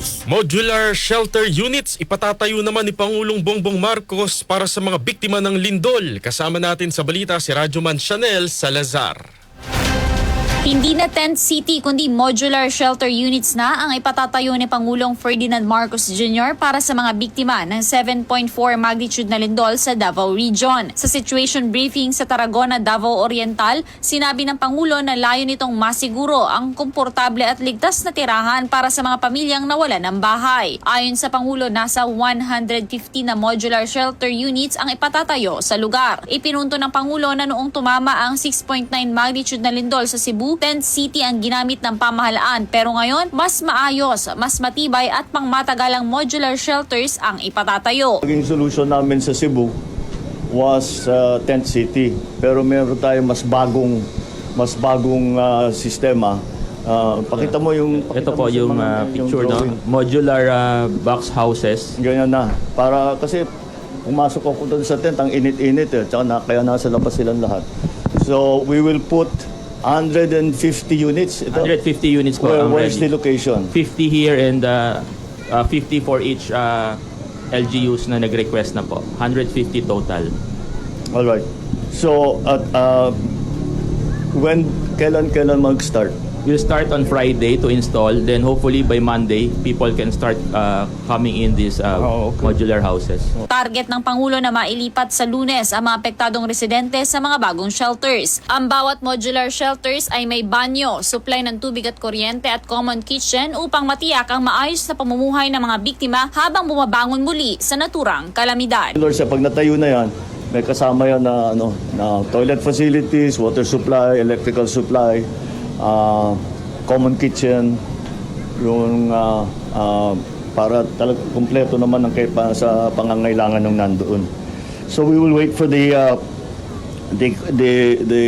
News. Modular shelter units ipatatayo naman ni Pangulong Bongbong Marcos para sa mga biktima ng lindol. Kasama natin sa balita si Radyoman Chanel Salazar. Hindi na tent city kundi modular shelter units na ang ipatatayo ni Pangulong Ferdinand Marcos Jr. para sa mga biktima ng 7.4 magnitude na lindol sa Davao Region. Sa situation briefing sa Tarragona, Davao Oriental, sinabi ng Pangulo na layo nitong masiguro ang komportable at ligtas na tirahan para sa mga pamilyang nawala ng bahay. Ayon sa Pangulo, nasa 150 na modular shelter units ang ipatatayo sa lugar. Ipinunto ng Pangulo na noong tumama ang 6.9 magnitude na lindol sa Cebu, tent city ang ginamit ng pamahalaan pero ngayon mas maayos, mas matibay at pangmatagalang modular shelters ang ipatatayo. Naging solution namin sa Cebu was uh, tent city. Pero meron tayong mas bagong mas bagong uh, sistema. Uh, pakita mo yung pakita Ito po mo yung mga- uh, picture, no? drawing. Modular uh, box houses. Ganyan na. Para kasi pumasok ako doon sa tent, ang init-init eh. Tsaka na, kaya nasa labas silang lahat. So we will put 150 units. Ito. 150 units po Where, ang where's the location? 50 here and uh, uh, 50 for each uh, LGUs na nag-request na po. 150 total. All right. So at uh, when kailan kailan mag-start? We'll start on Friday to install. Then hopefully by Monday, people can start uh, coming in these uh, Oh, okay. modular houses. Target ng Pangulo na mailipat sa lunes ang mga apektadong residente sa mga bagong shelters. Ang bawat modular shelters ay may banyo, supply ng tubig at kuryente at common kitchen upang matiyak ang maayos na pamumuhay ng mga biktima habang bumabangon muli sa naturang kalamidad. Lord, sa pag natayo na yan, may kasama yan na, ano, na toilet facilities, water supply, electrical supply, uh, common kitchen, yung uh, uh, para talag kumpleto naman ang kay sa pangangailangan ng nandoon. So we will wait for the uh, the the, the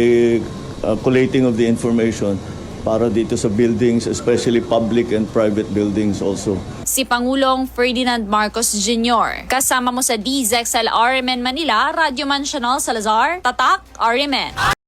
uh, collating of the information para dito sa buildings, especially public and private buildings also. Si Pangulong Ferdinand Marcos Jr. Kasama mo sa DZXL RMN Manila, Radyo Man Chanel Salazar, Tatak RMN.